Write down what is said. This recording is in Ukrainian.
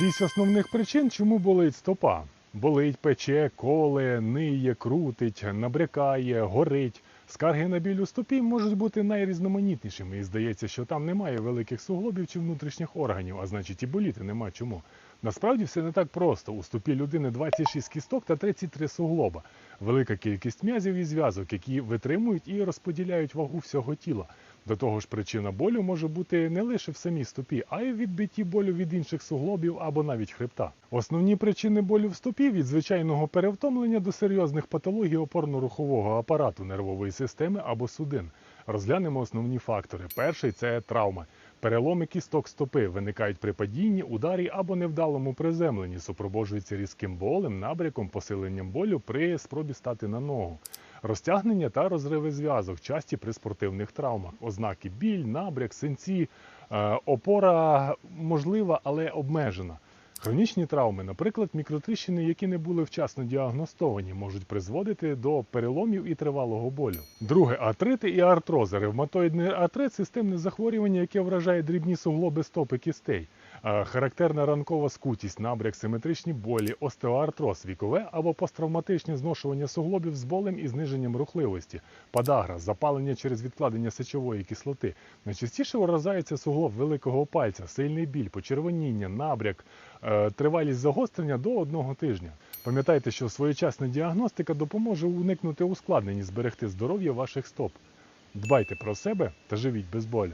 Шість основних причин, чому болить стопа. Болить, пече, коле, ниє, крутить, набрякає, горить. Скарги на біль у стопі можуть бути найрізноманітнішими, і здається, що там немає великих суглобів чи внутрішніх органів, а значить і боліти нема чому. Насправді все не так просто. У стопі людини 26 кісток та 33 суглоба. Велика кількість м'язів і зв'язок, які витримують і розподіляють вагу всього тіла. До того ж, причина болю може бути не лише в самій стопі, а й в відбитті болю від інших суглобів або навіть хребта. Основні причини болю в стопі від звичайного перевтомлення до серйозних патологій опорно-рухового апарату нервової системи або судин. Розглянемо основні фактори. Перший це травми. Переломи кісток стопи виникають при падінні, ударі або невдалому приземленні, супроводжуються різким болем, набряком, посиленням болю при спробі стати на ногу. Розтягнення та розриви зв'язок часті при спортивних травмах. Ознаки біль, набряк, синці, е, опора можлива, але обмежена. Хронічні травми, наприклад, мікротріщини, які не були вчасно діагностовані, можуть призводити до переломів і тривалого болю. Друге артрити і артрози. Ревматоїдний артрит системне захворювання, яке вражає дрібні суглоби стопи кістей. Е, Характерна ранкова скутість, набряк, симетричні болі, остеоартроз, вікове або посттравматичне зношування суглобів з болем і зниженням рухливості, подагра, запалення через відкладення сечової кислоти. Найчастіше вразається суглоб великого пальця, сильний біль, почервоніння, набряк, е, тривалість загострення до одного тижня. Пам'ятайте, що своєчасна діагностика допоможе уникнути ускладнень і зберегти здоров'я ваших стоп. Дбайте про себе та живіть без болю.